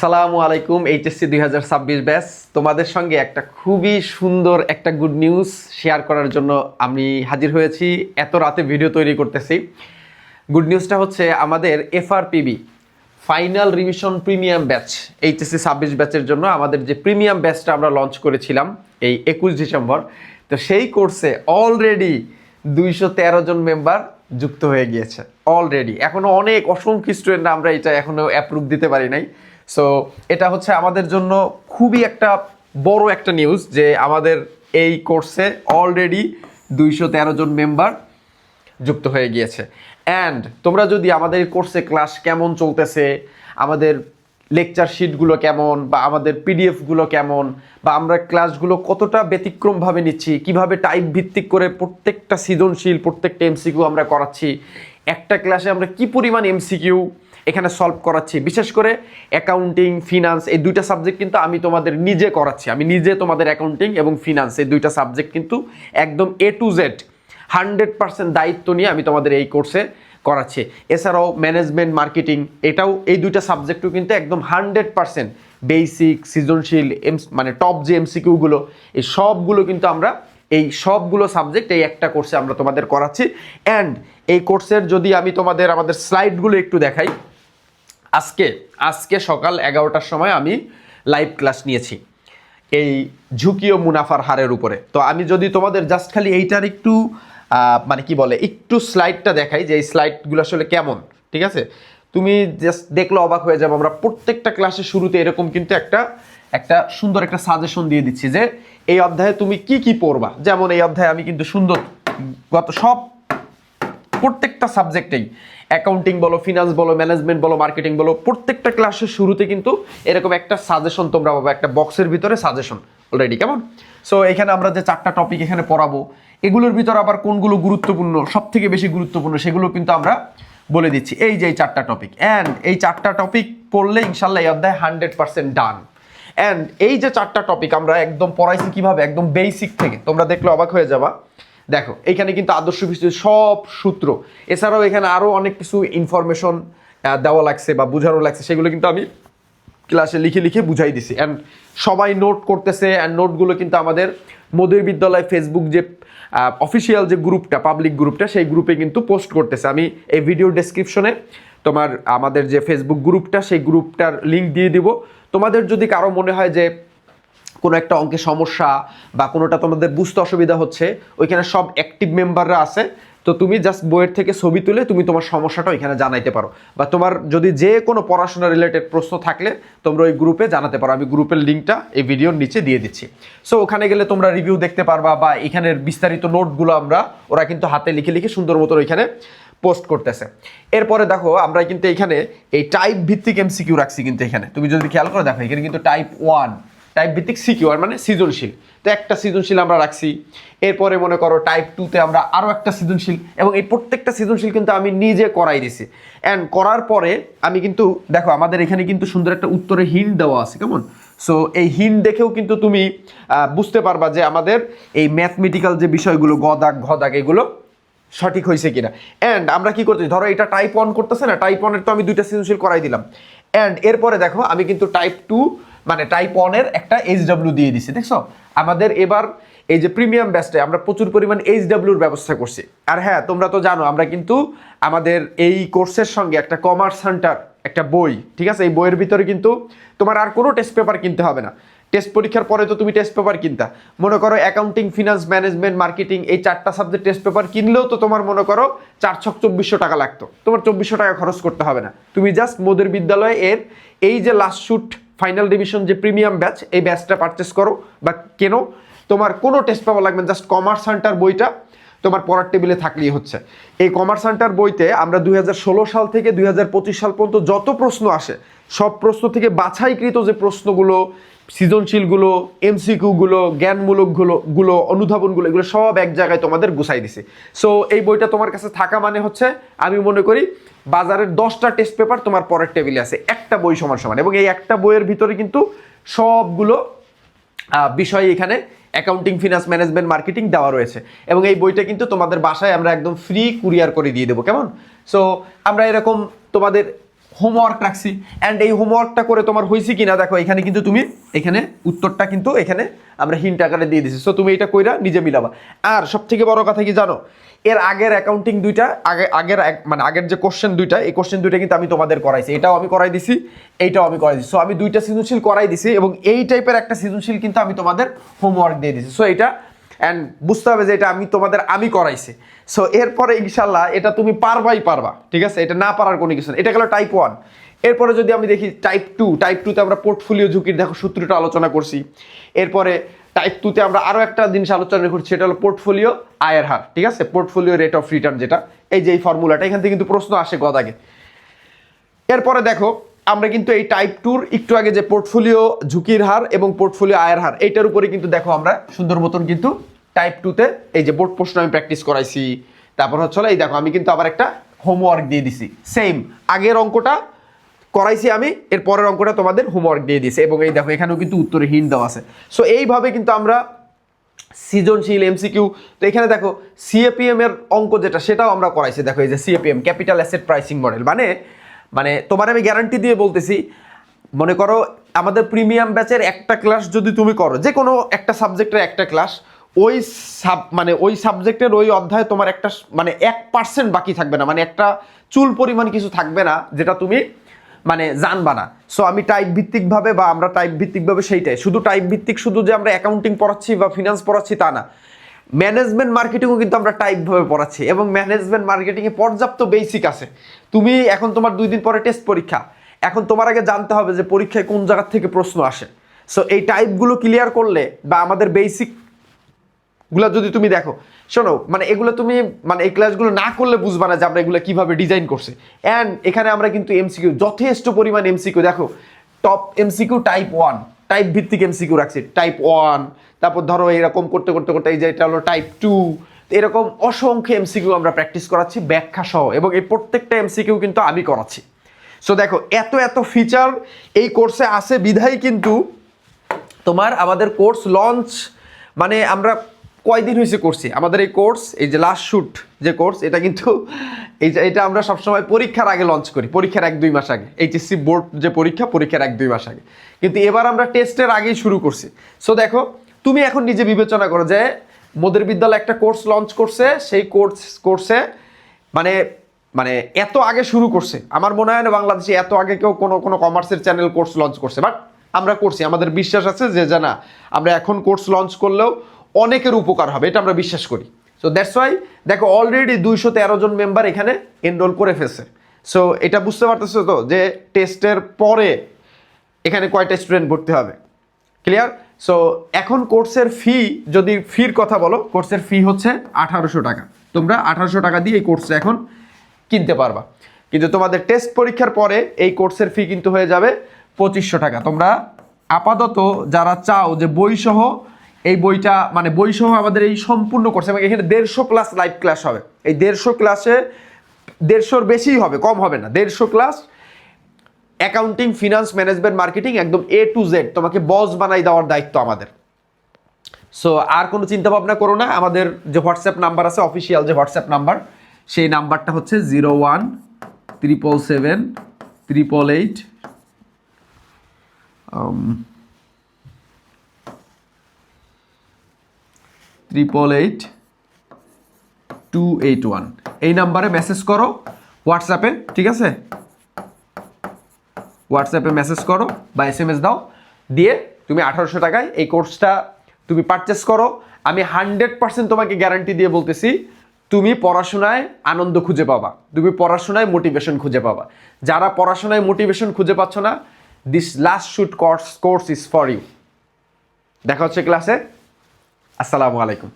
আসসালামু আলাইকুম, এইচএসসি দুই হাজার ছাব্বিশ ব্যাস তোমাদের সঙ্গে একটা খুবই সুন্দর একটা গুড নিউজ শেয়ার করার জন্য আমি হাজির হয়েছি। এত রাতে ভিডিও তৈরি করতেছি। গুড নিউজটা হচ্ছে আমাদের FRPB final revision premium batch HSC ছাব্বিশ ব্যাচের জন্য আমাদের যে প্রিমিয়াম ব্যাচটা আমরা লঞ্চ করেছিলাম এই একুশ ডিসেম্বর, তো সেই কোর্সে অলরেডি দুইশো তেরো জন মেম্বার যুক্ত হয়ে গিয়েছে। অলরেডি এখনও অনেক অসংখ্য স্টুডেন্টরা আমরা এটা এখনও অ্যাপ্রুভ দিতে পারি নাই। সো এটা হচ্ছে আমাদের জন্য খুবই একটা বড় একটা নিউজ যে আমাদের এই কোর্সে অলরেডি দুইশো তেরো জন মেম্বার যুক্ত হয়ে গিয়েছে। অ্যান্ড তোমরা যদি আমাদের কোর্সে ক্লাস কেমন চলতেছে, আমাদের লেকচার শিটগুলো কেমন বা আমাদের পিডিএফগুলো কেমন বা আমরা ক্লাসগুলো কতটা ব্যতিক্রমভাবে নিচ্ছি, কীভাবে টাইপ ভিত্তিক করে প্রত্যেকটা সৃজনশীল, প্রত্যেকটা এমসিকিউ আমরা করাচ্ছি, একটা ক্লাসে আমরা কি পরিমাণ এমসিকিউ এখানে সলভ করাচ্ছি। বিশেষ করে অ্যাকাউন্টিং ফিনান্স এই দুইটা সাবজেক্ট কিন্তু আমি তোমাদের নিজে করাচ্ছি। আমি নিজে তোমাদের অ্যাকাউন্টিং এবং ফিনান্স এই দুইটা সাবজেক্ট কিন্তু একদম A to Z hundred percent দায়িত্ব নিয়ে আমি তোমাদের এই কোর্সে করাচ্ছি। এছাড়াও ম্যানেজমেন্ট মার্কেটিং এটাও এই দুইটা সাবজেক্টও কিন্তু একদম হান্ড্রেড পার্সেন্ট বেসিক সৃজনশীল এমস মানে টপ যে এমসিকিউগুলো এই সবগুলো কিন্তু আমরা এই সবগুলো সাবজেক্ট এই একটা কোর্সে আমরা তোমাদের করাচ্ছি। অ্যান্ড এই কোর্সের যদি আমি তোমাদের আমাদের স্লাইডগুলো একটু দেখাই আজকে আজকে সকাল এগারোটার সময় আমি লাইভ ক্লাস নিয়েছি এই ঝুঁকি ও মুনাফার হারের উপরে। তো আমি যদি তোমাদের জাস্ট খালি এইটার একটু মানে কি বলে, একটু স্লাইডটা দেখাই যে এই স্লাইডগুলো আসলে কেমন, ঠিক আছে? তুমি জাস্ট দেখলে অবাক হয়ে যাবে, আমরা প্রত্যেকটা ক্লাসের শুরুতে এরকম কিন্তু একটা একটা সুন্দর একটা সাজেশন দিয়ে দিচ্ছি যে এই অধ্যায়ে তুমি কি কি পড়বা? যেমন এই অধ্যায়ে আমি কিন্তু সুন্দর, গত সব প্রত্যেকটা সাবজেক্টেই। অ্যাকাউন্টিং বলো ফিনান্স বলো ম্যানেজমেন্ট বলো মার্কেটিং বলো, প্রত্যেকটা ক্লাসের শুরুতে কিন্তু এরকম একটা সাজেশন তোমরা পাবো, একটা বক্সের ভিতরে সাজেশন অলরেডি কেমন? সো এখানে আমরা যে চারটা টপিক এখানে পড়াবো, এগুলোর ভিতরে আবার কোনগুলো গুরুত্বপূর্ণ সব থেকে বেশি গুরুত্বপূর্ণ সেগুলো কিন্তু আমরা বলে দিচ্ছি। এই যে এই চারটা টপিক অ্যান্ড এই চারটা টপিক পড়লে ইনশাল্লাহ এই অধ্যায় হান্ড্রেড পার্সেন্ট ডান অ্যান্ড এই যে চারটা টপিক আমরা একদম পড়াইছি কীভাবে? একদম বেসিক থেকে। তোমরা দেখলে অবাক হয়ে যাবা। দেখো, এখানে কিন্তু আদর্শ ভিত্তিক সব সূত্র। এছাড়াও এখানে আরও অনেক কিছু ইনফরমেশন দেওয়া লাগছে বা বোঝানো লাগছে, সেগুলো কিন্তু আমি ক্লাসে লিখে লিখে বুঝাই দিছি। অ্যান্ড সবাই নোট করতেছে অ্যান্ড নোটগুলো কিন্তু আমাদের মোদীর বিদ্যালয় ফেসবুক যে অফিসিয়াল যে গ্রুপটা পাবলিক গ্রুপটা সেই গ্রুপে কিন্তু পোস্ট করতেছে। আমি এই ভিডিও ডেসক্রিপশনে তোমার আমাদের যে ফেসবুক গ্রুপটা সেই গ্রুপটার লিঙ্ক দিয়ে দিব। তোমাদের যদি কারও মনে হয় যে কোনো একটা অঙ্কে সমস্যা বা কোনোটা তোমাদের বুঝতে অসুবিধা হচ্ছে, ওইখানে সব অ্যাক্টিভ মেম্বাররা আছে। তো তুমি জাস্ট বইয়ের থেকে ছবি তুলে তুমি তোমার সমস্যাটা ওইখানে জানাইতে পারো। বা তোমার যদি যে কোনো পড়াশোনা রিলেটেড প্রশ্ন থাকলে তোমরা ওই গ্রুপে জানাতে পারো। আমি গ্রুপের লিঙ্কটা এই ভিডিওর নিচে দিয়ে দিচ্ছি। সো ওখানে গেলে তোমরা রিভিউ দেখতে পারবা বা এখানের বিস্তারিত নোটগুলো আমরা, ওরা কিন্তু হাতে লিখে লিখে সুন্দর মতো ওইখানে পোস্ট করতেছে। এরপরে দেখো, আমরা কিন্তু এখানে এই টাইপ ভিত্তিক এমসিকিউ রাখছি কিন্তু এখানে। তুমি যদি খেয়াল করে, দেখো এখানে কিন্তু টাইপ ওয়ান টাইপ ভিত্তিক সিকিউর মানে সৃজনশীল। তো একটা সৃজনশীল আমরা রাখছি। এরপরে মনে করো টাইপ টুতে আমরা আরও একটা সৃজনশীল এবং এই প্রত্যেকটা সৃজনশীল কিন্তু আমি নিজে করাই দিছি। অ্যান্ড করার পরে আমি কিন্তু, দেখো আমাদের এখানে কিন্তু সুন্দর একটা উত্তরে হিন্ট দেওয়া আছে, কেমন? সো এই হিন্ট দেখেও কিন্তু তুমি বুঝতে পারবা যে আমাদের এই ম্যাথমেটিক্যাল যে বিষয়গুলো গ দাগ ঘ দাগ এগুলো সঠিক হয়েছে কিনা। অ্যান্ড আমরা কি করতেছি? ধরো এটা টাইপ ওয়ান করতেছে না টাইপ ওয়ানের তো আমি দুইটা সৃজনশীল করাই দিলাম। অ্যান্ড এরপরে দেখো আমি কিন্তু টাইপ টু মানে টাইপ ওয়ানের একটা এইচ ডাব্লিউ দিয়ে দিছি, দেখছ? আমাদের এবার এই যে প্রিমিয়াম ব্যাচটা আমরা প্রচুর পরিমাণ এইচ ডাব্লিউর ব্যবস্থা করছি। আর হ্যাঁ তোমরা তো জানো, আমরা কিন্তু আমাদের এই কোর্সের সঙ্গে একটা কমার্স সেন্টার একটা বই, ঠিক আছে? এই বইয়ের ভিতরে কিন্তু তোমার আর কোনো টেস্ট পেপার কিনতে হবে না। টেস্ট পরীক্ষার পরে তো তুমি টেস্ট পেপার কিনতা। মনে করো অ্যাকাউন্টিং ফিনান্স ম্যানেজমেন্ট মার্কেটিং এই চারটা সাবজেক্ট টেস্ট পেপার কিনলেও তো তোমার মনে করো চার ছক চব্বিশশো টাকা লাগতো। তোমার চব্বিশশো টাকা খরচ করতে হবে না। তুমি জাস্ট মোদের বিদ্যালয়ে এর এই যে লাস্ট শুট ফাইনাল ডিভিশন যে প্রিমিয়াম ব্যাচ, এই ব্যাচটা পারচেস করো। বা কেনো, তোমার কোনো টেস্ট পেপার লাগবে জাস্ট কমার্স সেন্টার বইটা তোমার পড়ার টেবিলে থাকলেই হচ্ছে। এই কমার্স সেন্টার বইতে আমরা দুই হাজার ষোলো সাল থেকে দুই হাজার পঁচিশ সাল পর্যন্ত যত প্রশ্ন আসে, সব প্রশ্ন থেকে বাছাইকৃত যে প্রশ্নগুলো, সৃজনশীলগুলো, এমসিকিউগুলো, জ্ঞানমূলকগুলো, গুলো, অনুধাবনগুলো, এগুলো সব এক জায়গায় তোমাদের গুছাই দিছি। সো এই বইটা তোমার কাছে থাকা মানে হচ্ছে, আমি মনে করি বাজারের দশটা টেস্ট পেপার তোমার পরের টেবিলে আছে। একটা বই সমান সমান। এবং এই একটা বইয়ের ভিতরে কিন্তু সবগুলো বিষয় এখানে অ্যাকাউন্টিং ফিনান্স ম্যানেজমেন্ট মার্কেটিং দেওয়া রয়েছে। এবং এই বইটা কিন্তু তোমাদের বাসায় আমরা একদম ফ্রি কুরিয়ার করে দিয়ে দেবো। কেমন? সো আমরা এরকম তোমাদের হোমওয়ার্ক রাখছি। অ্যান্ড এই হোমওয়ার্কটা করে তোমার হয়েছে কি না দেখো, এখানে কিন্তু তুমি, এখানে উত্তরটা কিন্তু এখানে আমরা হিন্ট আকারে দিয়ে দিছি। সো তুমি এটা কইরা নিজে মিলাবা। আর সব থেকে বড় কথা কি জানো? এর আগের অ্যাকাউন্টিং দুইটা, আগে, আগের মানে আগের যে কোশ্চেন দুইটা, এই কোশ্চেন দুইটা কিন্তু আমি তোমাদের করাইছি। এটাও আমি করাই দিছি, এইটাও আমি করাই দিছি। সো আমি দুইটা সৃজনশীল করাই দিছি এবং এই টাইপের একটা সৃজনশীল কিন্তু আমি তোমাদের হোমওয়ার্ক দিয়ে দিছি। সো এটা অ্যান্ড বুঝতে হবে যে এটা আমি তোমাদের, আমি করাইছি। সো এরপরে ইনশাল্লাহ এটা তুমি পারবাই পারবা। ঠিক আছে? এটা না পারার কোনো কিছু এটা গেল টাইপ ওয়ান এরপরে যদি আমি দেখি টাইপ টু টাইপ টুতে আমরা পোর্টফোলিও ঝুঁকির, দেখো সূত্রটা আলোচনা করছি। এরপরে টাইপ টুতে আমরা আরও একটা জিনিস আলোচনা করছি, সেটা হলো পোর্টফোলিও আয়ের হার। ঠিক আছে? পোর্টফোলিও রেট অফ রিটার্ন যেটা। এই যে এই ফর্মুলাটা এখান থেকে কিন্তু প্রশ্ন আসে গদাগে এরপরে দেখো আমরা কিন্তু এই টাইপ টুর একটু আগে যে পোর্টফোলিও ঝুঁকির হার এবং পোর্টফোলিও আয়ের হার, এইটার উপরে কিন্তু দেখো আমরা সুন্দর মতন কিন্তু টাইপ টুতে এই যে বোর্ড প্রশ্ন আমি প্র্যাকটিস করাইছি। তারপর হচ্ছে এই দেখো, আমি কিন্তু আবার একটা হোমওয়ার্ক দিয়ে দিছি। সেম আগের অঙ্কটা করাইছি আমি, এর পরের অঙ্কটা তোমাদের হোমওয়ার্ক দিয়ে দিয়েছি। এবং এই দেখো, এখানেও কিন্তু উত্তরে হিন্ট দেওয়া আছে। সো এইভাবে কিন্তু আমরা সৃজনশীল এমসিকিউ তো এখানে দেখো সিএপিএম এর অঙ্ক যেটা, সেটাও আমরা করাইছি। দেখো, এই যে CAPM capital asset pricing model মানে মানে তোমার আমি গ্যারান্টি দিয়ে বলতেছি, মনে করো আমাদের প্রিমিয়াম ব্যাচের একটা ক্লাস যদি তুমি করো, যে কোনো একটা সাবজেক্টের একটা ক্লাস ওই সাব মানে ওই সাবজেক্টের ওই অধ্যায়ে তোমার একটা মানে এক পার্সেন্ট বাকি থাকবে না মানে একটা চুল পরিমাণ কিছু থাকবে না, যেটা তুমি মানে জানবা না। সো আমি টাইপ ভিত্তিকভাবে বা আমরা টাইপ ভিত্তিকভাবে সেইটাই। শুধু টাইপ ভিত্তিক শুধু যে আমরা অ্যাকাউন্টিং পড়াচ্ছি বা ফিনান্স পড়াচ্ছি তা না। ম্যানেজমেন্ট মার্কেটিংও কিন্তু আমরা টাইপভাবে পড়াচ্ছি এবং ম্যানেজমেন্ট মার্কেটিংয়ে পর্যাপ্ত বেসিক আছে। তুমি এখন তোমার দুই দিন পরে টেস্ট পরীক্ষা। এখন তোমার আগে জানতে হবে যে পরীক্ষায় কোন জায়গা থেকে প্রশ্ন আসে। সো এই টাইপগুলো ক্লিয়ার করলে বা আমাদের বেসিকগুলা যদি তুমি দেখো, শোনো মানে এগুলো তুমি মানে এই ক্লাসগুলো না করলে বুঝবা না যে আমরা এগুলো কীভাবে ডিজাইন করছে। অ্যান্ড এখানে আমরা কিন্তু এমসিকিউ যথেষ্ট পরিমাণ এমসিকিউ দেখো top MCQ type one type ভিত্তিক এমসিকিউ রাখছি টাইপ ওয়ান তারপর ধরো এরকম করতে করতে করতে এই যে এটা হলো টাইপ টু এরকম অসংখ্য এমসিকিউ আমরা প্র্যাকটিস করাচ্ছি, ব্যাখ্যা সহ, এবং এই প্রত্যেকটা এমসিকিউ কিন্তু আমি করাচ্ছি। সো দেখো, এত এত ফিচার এই কোর্সে আসে বিধায় কিন্তু তোমার আমাদের কোর্স লঞ্চ মানে আমরা কয়দিন হয়েছে করছি? আমাদের এই কোর্স এই যে লাস্ট শুট যে কোর্স এটা কিন্তু, এই যে, এটা আমরা সবসময় পরীক্ষার আগে লঞ্চ করি, পরীক্ষার এক দুই মাস আগে। এইচএসসি বোর্ড যে পরীক্ষা, পরীক্ষার এক দুই মাস আগে। কিন্তু এবার আমরা টেস্টের আগেই শুরু করছি। সো দেখো, তুমি এখন নিজে বিবেচনা করো যে মোদের বিদ্যালয় একটা কোর্স লঞ্চ করছে, সেই কোর্স কোর্সে মানে মানে এত আগে শুরু করছে। আমার মনে হয় না বাংলাদেশে এত আগে কেউ কোনো কোনো কমার্সের চ্যানেল কোর্স লঞ্চ করছে বাট আমরা করছি। আমাদের বিশ্বাস আছে যে জানা আমরা এখন কোর্স লঞ্চ করলেও অনেকের উপকার হবে, এটা আমরা বিশ্বাস করি। সো দ্যাটস ওয়াই দেখো অলরেডি দুইশো তেরো জন মেম্বার এখানে এনরোল করে ফেলছে। সো এটা বুঝতে পারতেছো তো যে টেস্টের পরে এখানে কয়টা স্টুডেন্ট ভর্তি হবে? ক্লিয়ার সো এখন কোর্সের ফি যদি ফির কথা বলো কোর্সের ফি হচ্ছে আঠারোশো টাকা। তোমরা আঠারোশো টাকা দিয়ে এই কোর্সে এখন কিনতে পারবা। কিন্তু তোমাদের টেস্ট পরীক্ষার পরে এই কোর্সের ফি কিন্তু হয়ে যাবে পঁচিশশো টাকা। তোমরা আপাতত যারা চাও যে বই সহ এই বইটা মানে বই সহ আমাদের এই সম্পূর্ণ কোর্স এবং এখানে দেড়শো ক্লাস লাইভ ক্লাস হবে। এই দেড়শো ক্লাসে দেড়শোর বেশিই হবে, কম হবে না। দেড়শো class accounting finance management marketing একদম এ টু জেড তোমাকে বস বানাই দেওয়ার দায়িত্ব আমাদের। সো আর কোনো চিন্তা ভাবনা করো না, আমাদের যে হোয়াটসঅ্যাপ নাম্বার আছে অফিসিয়াল যে হোয়াটসঅ্যাপ নাম্বার সেই নাম্বারটা হচ্ছে zero one triple seven triple eight triple eight two eight one এই নাম্বারে মেসেজ করো হোয়াটসঅ্যাপে ঠিক আছে? হোয়াটসঅ্যাপে মেসেজ করো বা এস এম এস দাও। দিয়ে তুমি আঠারোশো টাকায় এই কোর্সটা তুমি পারচেস করো। আমি হান্ড্রেড পার্সেন্ট তোমাকে গ্যারান্টি দিয়ে বলতেছি, তুমি পড়াশোনায় আনন্দ খুঁজে পাবা। তুমি পড়াশোনায় মোটিভেশন খুঁজে পাবা। যারা পড়াশোনায় মোটিভেশন খুঁজে পাচ্ছ না this last shoot course course is for you দেখা হচ্ছে ক্লাসে আসসালামু আলাইকুম।